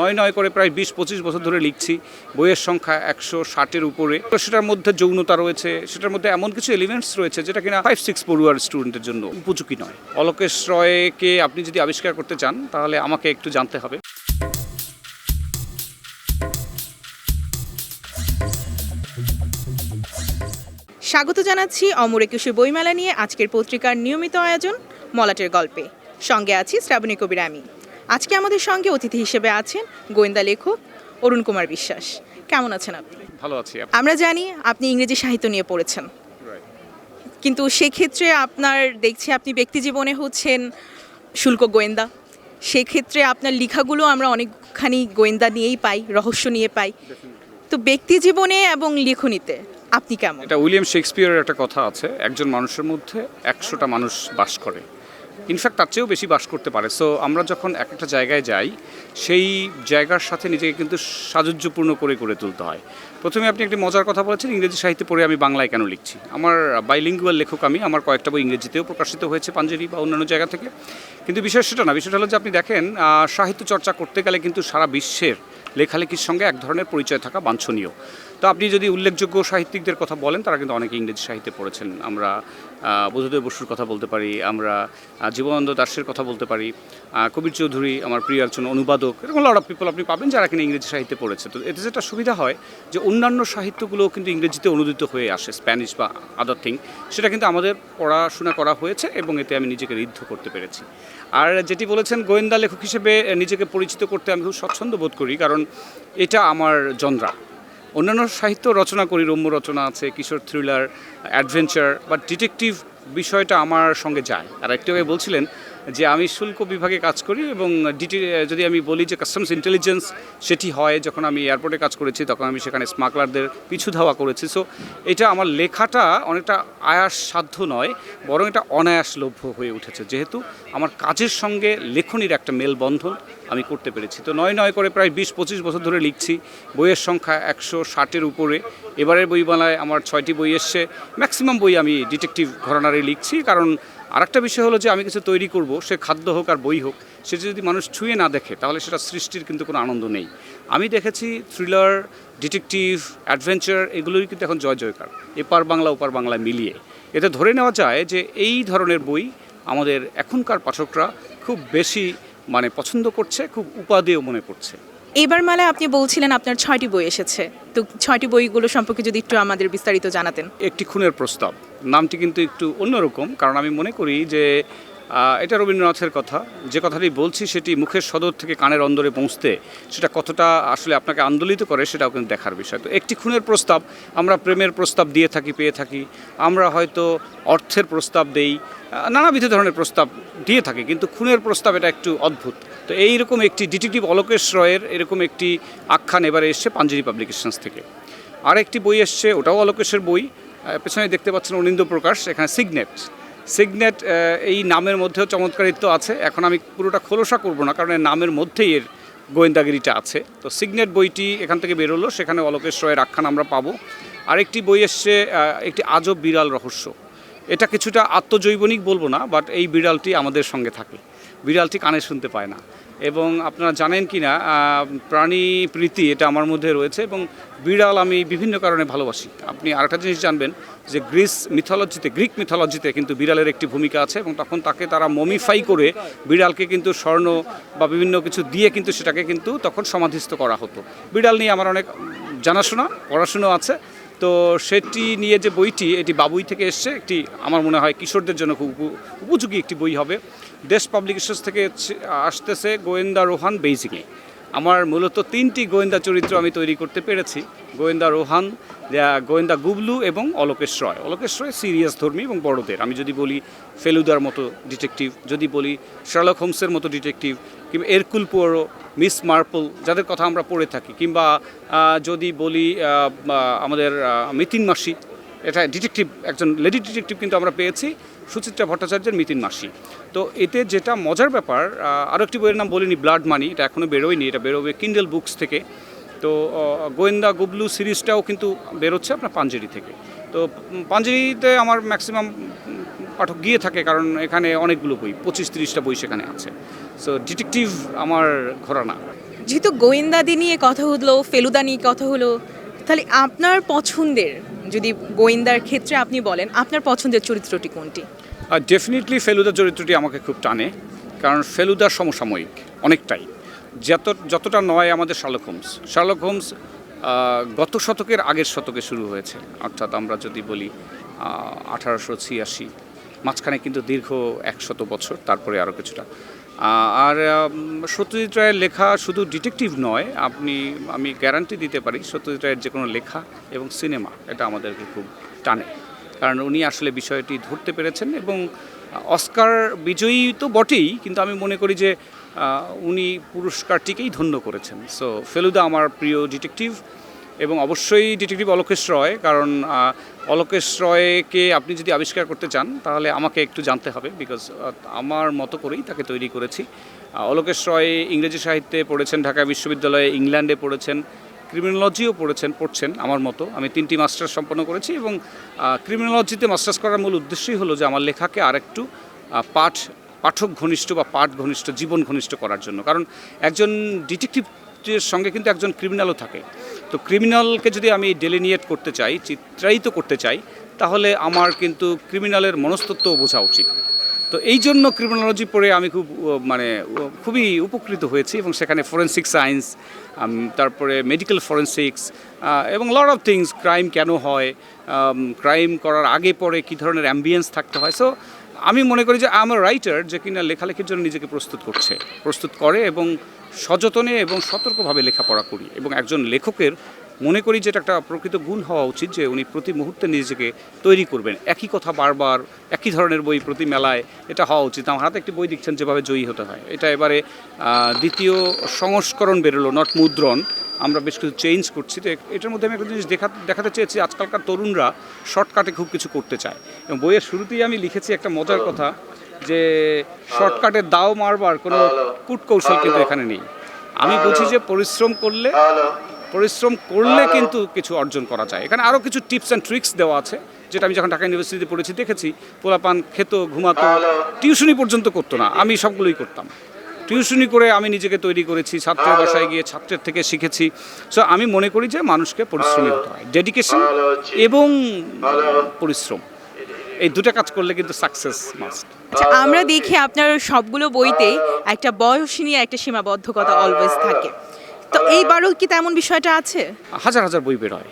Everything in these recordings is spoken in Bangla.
নয় নয় করে প্রায় বিশ পঁচিশ বছর ধরে লিখছি। বইয়ের সংখ্যা একশো ষাটের উপরে। তো সেটার মধ্যে যৌনতা রয়েছে। সেটার মধ্যে এমন কিছু এলিমেন্টস রয়েছে যেটা কিনা ফাইভ সিক্স পড়ুয়ার স্টুডেন্টের জন্য উপযোগী নয়। অলোকেশ রয়কে আপনি যদি আবিষ্কার করতে চান, তাহলে আমাকে একটু জানতে হবে। স্বাগত জানাচ্ছি অমর একুশে বইমেলা নিয়ে আজকের পত্রিকার নিয়মিত আয়োজন, মলাটের গল্পে। সঙ্গে আছি শ্রাবণী কবির আমি। আজকে আমাদের সঙ্গে অতিথি হিসেবে আছেন গোয়েন্দা লেখক অরুণ কুমার বিশ্বাস। কেমন আছেন আপনি? ভালো আছি আমরা জানি আপনি ইংরেজি সাহিত্য নিয়ে পড়েছেন। কিন্তু সেক্ষেত্রে আপনার দেখছি আপনি ব্যক্তি জীবনে হচ্ছেন শুল্ক গোয়েন্দা। সেক্ষেত্রে আপনার লেখাগুলো আমরা অনেকখানি গোয়েন্দা নিয়েই পাই রহস্য নিয়ে পাই। তো ব্যক্তি জীবনে এবং লেখনীতে আপনি কেমন? এটা উইলিয়াম শেক্সপিয়ারের একটা কথা আছে একজন মানুষের মধ্যে একশোটা মানুষ বাস করে। ইনফ্যাক্ট তার চেয়েও বেশি বাস করতে পারে। সো আমরা যখন এক একটা জায়গায় যাই, সেই জায়গার সাথে নিজেকে কিন্তু সাযুজ্যপূর্ণ করে করে তুলতে হয়। প্রথমে আপনি একটি মজার কথা বলেছেন, ইংরেজি সাহিত্যে পড়ে আমি বাংলায় কেন লিখছি? আমার বাইলিঙ্গুয়াল লেখক আমি, আমার কয়েকটা বই ইংরেজিতেও প্রকাশিত হয়েছে পাঞ্জেরি বা অন্যান্য জায়গা থেকে। কিন্তু বিষয় সেটা না বিষয়টা হলো যে আপনি দেখেন সাহিত্য চর্চা করতে গেলে কিন্তু সারা বিশ্বের লেখালেখির সঙ্গে এক ধরনের পরিচয় থাকা বাঞ্ছনীয়। তো আপনি যদি উল্লেখযোগ্য সাহিত্যিকদের কথা বলেন, তারা কিন্তু অনেকে ইংরেজি সাহিত্যে পড়েছেন। আমরা আহ, বুদ্ধদেব বসুর কথা বলতে পারি আমরা জীবনানন্দ দাসের কথা বলতে পারি কবির চৌধুরী আমার প্রিয় একজন অনুবাদক এরকম লট অফ পিপল আপনি পাবেন যারা কিনা ইংরেজি সাহিত্যে পড়েছে। তো এতে যেটা সুবিধা হয় যে অন্যান্য সাহিত্যগুলো কিন্তু ইংরেজিতে অনুদিত হয়ে আসে স্প্যানিশ বা আদার থিং সেটা কিন্তু আমাদের পড়াশোনা করা হয়েছে এবং এতে আমি নিজেকে ঋদ্ধ করতে পেরেছি। আর যেটি বলেছেন গোয়েন্দা লেখক হিসেবে নিজেকে পরিচিত করতে আমি খুব স্বচ্ছন্দ বোধ করি কারণ এটা আমার জনরা। অন্যান্য সাহিত্য রচনা করি, রম্য রচনা আছে, কিশোর থ্রিলার অ্যাডভেঞ্চার বা ডিটেকটিভ বিষয়টা আমার সঙ্গে যায়। আর একটু বলছিলেন যে আমি শুল্ক বিভাগে কাজ করি এবং ডিটি, যদি আমি বলি যে কাস্টমস ইন্টেলিজেন্স সেটি হয়, যখন আমি এয়ারপোর্টে কাজ করেছি, তখন আমি সেখানে স্মাগলারদের পিছু ধাওয়া করেছি। সো এটা আমার লেখাটা অনেকটা আয়াস সাধ্য নয়, বরং এটা অনায়াসলভ্য হয়ে উঠেছে। যেহেতু আমার কাজের সঙ্গে লেখনির একটা মেলবন্ধন আমি করতে পেরেছি। তো নয় নয় করে প্রায় বিশ পঁচিশ বছর ধরে লিখছি, বইয়ের সংখ্যা একশো ষাটের উপরে। এবারের বইমেলায় আমার ছয়টি বই এসছে ম্যাক্সিমাম বই আমি ডিটেকটিভ ঘরানারে লিখছি, কারণ আরেকটা বিষয় হলো যে আমি কিছু তৈরি করব সে খাদ্য হোক আর বই হোক সেটা যদি মানুষ ছুঁয়ে না দেখে তাহলে সেটা সৃষ্টির কিন্তু কোনো আনন্দ নেই। আমি দেখেছি থ্রিলার ডিটেকটিভ অ্যাডভেঞ্চার এগুলোই কিন্তু এখন জয় জয়কার। এপার বাংলা ওপার বাংলা মিলিয়ে। এতে ধরে নেওয়া যায় যে এই ধরনের বই আমাদের এখনকার পাঠকরা খুব বেশি মানে পছন্দ করছে খুব উপাদেয় মনে করছে। এবার মেলায় আপনি বলছিলেন আপনার ছয়টি বই এসেছে। তো ছয়টি বইগুলো সম্পর্কে যদি একটু আমাদের বিস্তারিত জানাতেন। একটি খুনের প্রস্তাব। নামটি কিন্তু একটু অন্যরকম, কারণ আমি মনে করি যে এটা রবীন্দ্রনাথের কথা। যে কথাটি বলছি সেটি মুখের সদর থেকে কানের অন্দরে পৌঁছতে সেটা কতটা আসলে আপনাকে আন্দোলিত করে সেটাও কিন্তু দেখার বিষয়। তো একটি খুনের প্রস্তাব, আমরা প্রেমের প্রস্তাব দিয়ে থাকি, পেয়ে থাকি, আমরা হয়তো অর্থের প্রস্তাব দেই নানাবিধ ধরনের প্রস্তাব দিয়ে থাকি, কিন্তু খুনের প্রস্তাব এটা একটু অদ্ভুত। তো এইরকম একটি ডিটেকটিভ অলোকেশ রয়ের এরকম একটি আখ্যান এবারে এসছে পাঞ্জেরি পাবলিকেশনস থেকে। আরেকটি বই এসছে, ওটাও অলোকেশের বই। পেছনে দেখতে পাচ্ছেন অনিন্দ প্রকাশ, এখানে সিগনেট সিগনেট এই নামের মধ্যেও চমৎকারিত্ব আছে। এখন আমি পুরোটা খোলসা করব না, কারণ নামের মধ্যেই এর গোয়েন্দাগিরিটা আছে। তো সিগনেট বইটি এখান থেকে বেরোলো, সেখানে অলোকেশ রয়ের আখ্যান আমরা পাবো। আরেকটি বই এসছে একটি আজব বিড়াল রহস্য। এটা কিছুটা আত্মজৈবনিক বলব না বাট এই বিড়ালটি আমাদের সঙ্গে থাকে বিড়ালটি কানে শুনতে পায় না। এবং আপনারা জানেন কি না প্রাণী প্রীতি এটা আমার মধ্যে রয়েছে এবং বিড়াল আমি বিভিন্ন কারণে ভালোবাসি। আপনি আরেকটা জিনিস জানবেন যে গ্রিস মিথোলজিতে, গ্রিক মিথোলজিতে কিন্তু বিড়ালের একটি ভূমিকা আছে এবং তখন তাকে তারা মমিফাই করে বিড়ালকে কিন্তু স্বর্ণ বা বিভিন্ন কিছু দিয়ে কিন্তু সেটাকে কিন্তু তখন সমাধিস্থ করা হতো। বিড়াল নিয়ে আমার অনেক জানাশোনা, পড়াশুনো আছে। তো সেটি নিয়ে যে বইটি, এটি বাবুই থেকে এসছে। একটি আমার মনে হয় কিশোরদের জন্য খুব উপ- উপযোগী একটি বই হবে। দেশ পাবলিকেশনস থেকে আসতেছে গোয়েন্দা রোহান বেইজিংয়ে আমার মূলত তিনটি গোয়েন্দা চরিত্র আমি তৈরি করতে পেরেছি। গোয়েন্দা রোহান গোয়েন্দা গুবলু এবং অলোকেশ রয়। অলোকেশ রয় সিরিয়াস ধর্মী এবং বড়দের। আমি যদি বলি ফেলুদার মতো ডিটেকটিভ যদি বলি শার্লক হোমসের মতো ডিটেকটিভ কিংবা এরকুল পোয়ারো মিস মার্পল যাদের কথা আমরা পড়ে থাকি, কিংবা যদি বলি আমাদের মিতিন মাসি, এটা ডিটেকটিভ একজন লেডি ডিটেকটিভ কিন্তু আমরা পেয়েছি। সুচিত্রা ভট্টাচার্যের মিতিন মাসি। তো এতে যেটা মজার ব্যাপার আরও একটি বইয়ের নাম বলিনি, ব্লাড মানি, এটা এখনও বেরোয়নি, এটা বেরোবে কিন্ডেল বুকস থেকে। তো গোয়েন্দা গুবলু সিরিজটাও কিন্তু বেরোচ্ছে আপনার পাঞ্জেরি থেকে। তো পাঞ্জেরিতে আমার ম্যাক্সিমাম পাঠক গিয়ে থাকে, কারণ এখানে অনেকগুলো বই, পঁচিশ তিরিশটা বই সেখানে আছে। সো ডিটেকটিভ আমার ঘরানা। যেহেতু গোয়েন্দাদি নিয়ে কথা হলো, ফেলুদা নিয়ে কথা হলো তাহলে আপনার পছন্দের, যদি গোয়েন্দার ক্ষেত্রে আপনি বলেন, আপনার পছন্দের চরিত্রটি কোনটি? ডেফিনেটলি ফেলুদা চরিত্রটি আমাকে খুব টানে, কারণ ফেলুদা সমসাময়িক, অনেকটাই। যত, যতটা নয় আমাদের শার্লক হোমস শার্লক হোমস গত শতকের আগের শতকে শুরু হয়েছে, অর্থাৎ আমরা যদি বলি আঠারোশো ছিয়াশি মাঝখানে কিন্তু দীর্ঘ একশত বছর, তারপরে আরও কিছুটা। আর সত্যজিৎ রায়ের লেখা শুধু ডিটেকটিভ নয়, আপনি, আমি গ্যারান্টি দিতে পারি, সত্যজিৎ রায়ের যে কোনো লেখা এবং সিনেমা, এটা আমাদেরকে খুব টানে। কারণ উনি আসলে বিষয়টি ধরতে পেরেছেন এবং অস্কার বিজয়ী তো বটেই, কিন্তু আমি মনে করি যে উনি পুরস্কারটিকেই ধন্য করেছেন। সো ফেলুদা, আমার প্রিয় ডিটেকটিভ এবং অবশ্যই ডিটেকটিভ অলোকেশ রয়, কারণ অলোকেশ রয়কে আপনি যদি আবিষ্কার করতে চান, তাহলে আমাকে একটু জানতে হবে বিকজ আমার মতো করেই তাকে তৈরি করেছি। অলোকেশ রয় ইংরেজি সাহিত্যে পড়েছেন, ঢাকা বিশ্ববিদ্যালয়ে ইংল্যান্ডে পড়েছেন ক্রিমিনোলজিও পড়েছেন, পড়ছেন আমার মতো। আমি তিনটি মাস্টার্স সম্পন্ন করেছি এবং ক্রিমিনোলজিতে মাস্টার্স করার মূল উদ্দেশ্যই হলো যে আমার লেখাকে আরেকটু পাঠ, পাঠক ঘনিষ্ঠ বা পাঠ ঘনিষ্ঠ জীবন ঘনিষ্ঠ করার জন্য। কারণ একজন ডিটেকটিভের সঙ্গে কিন্তু একজন ক্রিমিনালও থাকে। তো ক্রিমিনালকে যদি আমি ডেলিনিয়েট করতে চাই, চিত্রায়িত করতে চাই, তাহলে আমার কিন্তু ক্রিমিনালের মনস্তত্ত্বও বোঝা উচিত। তো এই জন্য ক্রিমিনোলজি পড়ে আমি খুব মানে খুবই উপকৃত হয়েছি এবং সেখানে ফরেন্সিক সায়েন্স তারপরে মেডিকেল ফরেন্সিক্স এবং লট অফ থিংস ক্রাইম কেন হয় ক্রাইম করার আগে, পরে কী ধরনের অ্যাম্বিয়েন্স থাকতে হয়। সো আমি মনে করি যে আমার রাইটার যে কিনা লেখালেখির জন্য নিজেকে প্রস্তুত করছে, প্রস্তুত করে এবং সযতনে এবং সতর্কভাবে লেখাপড়া করি এবং একজন লেখকের মনে করি যে এটা একটা প্রকৃত গুণ হওয়া উচিত যে উনি প্রতি মুহূর্তে নিজেকে তৈরি করবেন। একই কথা বারবার, একই ধরনের বই প্রতি মেলায় এটা হওয়া উচিত। আমার হাতে একটি বই দেখছেন যেভাবে জয়ী হতে হয়। এটা এবারে দ্বিতীয় সংস্করণ বেরোলো, নট মুদ্রণ। আমরা বেশ কিছু চেঞ্জ করছি। তো এটার মধ্যে আমি একটা জিনিস দেখা, দেখাতে চেয়েছি, আজকালকার তরুণরা শর্টকাটে খুব কিছু করতে চায়। এবং বইয়ের শুরুতেই আমি লিখেছি একটা মজার কথা। যে শর্টকাটে দাও মারবার কোনো কূটকৌশল কিন্তু এখানে নেই। আমি বুঝি যে পরিশ্রম করলে পরিশ্রম করলে কিন্তু কিছু অর্জন করা যায়। এখানে আরও কিছু টিপস অ্যান্ড ট্রিক্স দেওয়া আছে যেটা আমি যখন ঢাকা ইউনিভার্সিটিতে পড়েছি দেখেছি পোলাপান খেত ঘুমাতো টিউশনি পর্যন্ত করতো না। আমি সবগুলোই করতাম। টিউশনি করে আমি নিজেকে তৈরি করেছি ছাত্রের বাসায় গিয়ে ছাত্রের থেকে শিখেছি। সো আমি মনে করি যে মানুষকে পরিশ্রমী হতে হয়। ডেডিকেশন এবং পরিশ্রম। এই দুটো কাজ করলে কিন্তু সাকসেস মাস্ট আচ্ছা আমরা দেখি আপনার সবগুলো বইতেই একটা বয়স নিয়ে একটা সীমাবদ্ধকতা অলওয়েজ থাকে। তো এইবারও কি তেমন বিষয়টা আছে? হাজার হাজার বই বের হয়।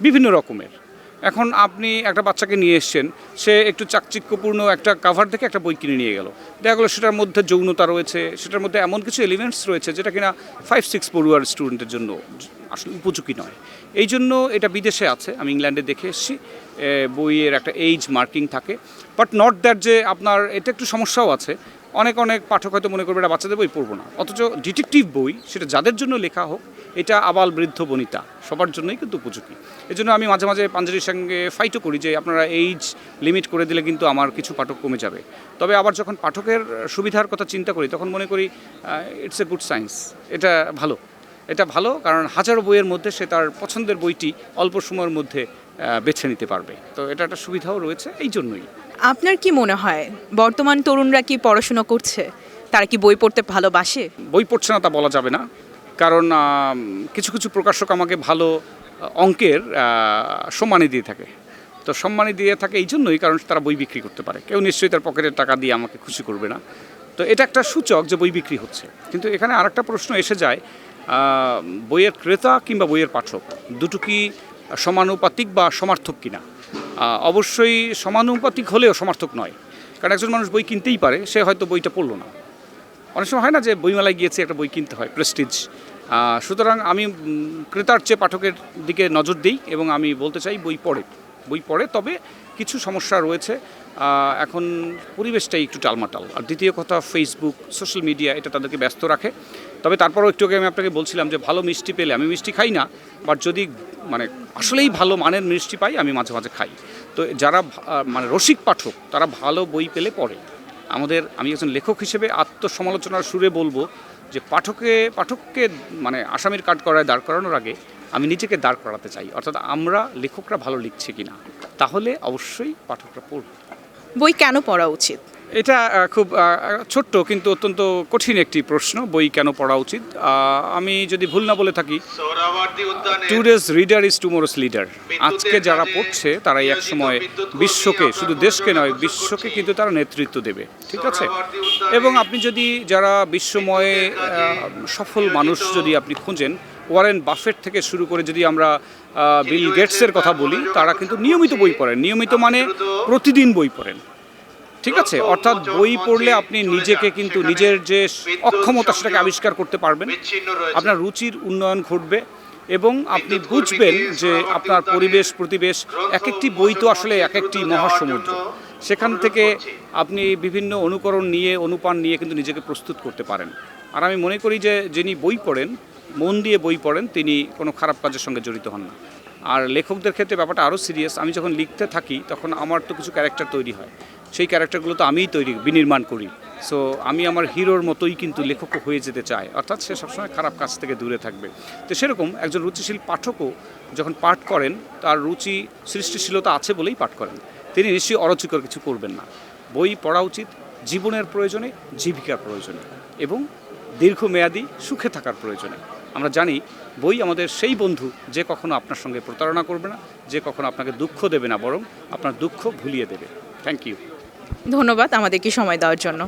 বিভিন্ন রকমের। এখন আপনি একটা বাচ্চাকে নিয়ে এসছেন, সে একটু চাকচিক্যপূর্ণ একটা কাভার দেখে একটা বই কিনে নিয়ে গেল। দেখা গেলো সেটার মধ্যে যৌনতা রয়েছে, সেটার মধ্যে এমন কিছু এলিমেন্টস রয়েছে যেটা কিনা ফাইভ সিক্স পড়ুয়ার স্টুডেন্টের জন্য আসলে উপযোগী নয়। এই জন্য এটা বিদেশে আছে, আমি ইংল্যান্ডে দেখে এসেছি বইয়ের একটা এইজ মার্কিং থাকে। বাট নট দ্যাট যে আপনার এটা একটু সমস্যাও আছে। অনেক অনেক পাঠক হয়তো মনে করবে, এটা বাচ্চাদের বই পড়ব না। অথচ ডিটেকটিভ বই, সেটা যাদের জন্য লেখা হোক এটা আবাল বৃদ্ধ বনিতা। সবার জন্যই কিন্তু উপযোগী। এই জন্য আমি মাঝে মাঝে পাঞ্জাবির সঙ্গে ফাইটও করি যে আপনারা এইজ লিমিট করে দিলে কিন্তু আমার কিছু পাঠক কমে যাবে। তবে আবার যখন পাঠকের সুবিধার কথা চিন্তা করি তখন মনে করি ইটস এ গুড সায়েন্স এটা ভালো। এটা ভালো কারণ হাজারো বইয়ের মধ্যে সে তার পছন্দের বইটি অল্প সময়ের মধ্যে বেছে নিতে পারবে। তো এটা একটা সুবিধাও রয়েছে এই জন্যই। আপনার কি মনে হয় বর্তমান তরুণরা কি পড়াশোনা করছে? তারা কি বই পড়তে ভালোবাসে? বই পড়ছে না তা বলা যাবে না। কারণ কিছু কিছু প্রকাশক আমাকে ভালো অঙ্কের সম্মানী দিয়ে থাকে। তো সম্মানী দিয়ে থাকে এই জন্যই কারণ তারা বই বিক্রি করতে পারে। কেউ নিশ্চয়ই তার পকেটের টাকা দিয়ে আমাকে খুশি করবে না। তো এটা একটা সূচক যে বই বিক্রি হচ্ছে। কিন্তু এখানে আরেকটা প্রশ্ন এসে যায় বইয়ের ক্রেতা কিংবা বইয়ের পাঠক দুটো কি সমানুপাতিক বা সমার্থক কিনা? অবশ্যই সমানুপাতিক হলেও সমার্থক নয়। কারণ একজন মানুষ বই কিনতেই পারে, সে হয়তো বইটা পড়ল না। অনেক সময় হয় না যে বইমেলায় গিয়েছে একটা বই কিনতে হয়, প্রেস্টিজ সুতরাং আমি ক্রেতার চেয়ে পাঠকের দিকে নজর দিই এবং আমি বলতে চাই বই পড়ে বই পড়ে, তবে কিছু সমস্যা রয়েছে। এখন পরিবেশটাই একটু টালমাটাল। আর দ্বিতীয় কথা ফেসবুক সোশ্যাল মিডিয়া এটা তাদেরকে ব্যস্ত রাখে। তবে তারপরও একটু আগে আমি আপনাকে বলছিলাম যে ভালো মিষ্টি পেলে আমি মিষ্টি খাই না বাট যদি মানে আসলেই ভালো মানের মিষ্টি পাই, আমি মাঝে মাঝে খাই। তো যারা মানে রসিক পাঠক, তারা ভালো বই পেলে পড়ে। আমাদের, আমি একজন লেখক হিসেবে আত্মসমালোচনার সুরে বলব যে পাঠকে, পাঠককে মানে আসামির কাঠ করায় দাঁড় করানোর আগে আমি নিজেকে দাঁড় করাতে চাই। অর্থাৎ আমরা লেখকরা ভালো লিখছে কিনা, তাহলে অবশ্যই পাঠকরা পড়বে। বই কেন পড়া উচিত? এটা খুব ছোট্ট কিন্তু অত্যন্ত কঠিন একটি প্রশ্ন বই কেন পড়া উচিত? আমি যদি ভুল না বলে থাকি today's reader is tomorrow's leader. আজকে যারা পড়ছে তারাই এক সময় বিশ্বকে শুধু দেশকে নয় বিশ্বকে কিন্তু তারা নেতৃত্ব দেবে ঠিক আছে? এবং আপনি যদি যারা বিশ্বময়ে সফল মানুষ যদি আপনি খুঁজেন ওয়ারেন বাফেট থেকে শুরু করে যদি আমরা বিল গেটসের কথা বলি তারা কিন্তু নিয়মিত বই পড়েন। নিয়মিত মানে প্রতিদিন বই পড়েন। ঠিক আছে? অর্থাৎ বই পড়লে আপনি নিজেকে কিন্তু নিজের যে অক্ষমতা সেটাকে আবিষ্কার করতে পারবেন। আপনার রুচির উন্নয়ন ঘটবে এবং আপনি বুঝবেন যে আপনার পরিবেশ, প্রতিবেশ এক একটি বই তো আসলে এক একটি মহাসমুদ্র। সেখান থেকে আপনি বিভিন্ন অনুকরণ নিয়ে, অনুপান নিয়ে কিন্তু নিজেকে প্রস্তুত করতে পারেন। আর আমি মনে করি যে যিনি বই পড়েন, মন দিয়ে বই পড়েন, তিনি কোনো খারাপ কাজের সঙ্গে জড়িত হন না। আর লেখকদের ক্ষেত্রে ব্যাপারটা আরও সিরিয়াস। আমি যখন লিখতে থাকি, তখন আমার তো কিছু ক্যারেক্টার তৈরি হয়। সেই ক্যারেক্টারগুলো তো আমিই তৈরি, বিনির্মাণ করি। সো আমি আমার হিরোর মতোই কিন্তু লেখকও হয়ে যেতে চাই। অর্থাৎ সে সবসময় খারাপ কাজ থেকে দূরে থাকবে। তো সেরকম একজন রুচিশীল পাঠকও যখন পাঠ করেন, তার রুচি, সৃষ্টিশীলতা আছে বলেই পাঠ করেন। তিনি নিশ্চয়ই অরুচিকর কিছু করবেন না। বই পড়া উচিত জীবনের প্রয়োজনে, জীবিকার প্রয়োজনে এবং দীর্ঘমেয়াদী সুখে থাকার প্রয়োজনে। আমরা জানি, বই আমাদের সেই বন্ধু যে কখনো আপনার সঙ্গে প্রতারণা করবে না, যে কখনো আপনাকে দুঃখ দেবে না, বরং আপনার দুঃখ ভুলিয়ে দেবে। থ্যাংক ইউ ধন্যবাদ আমাদেরকে সময় দেওয়ার জন্য।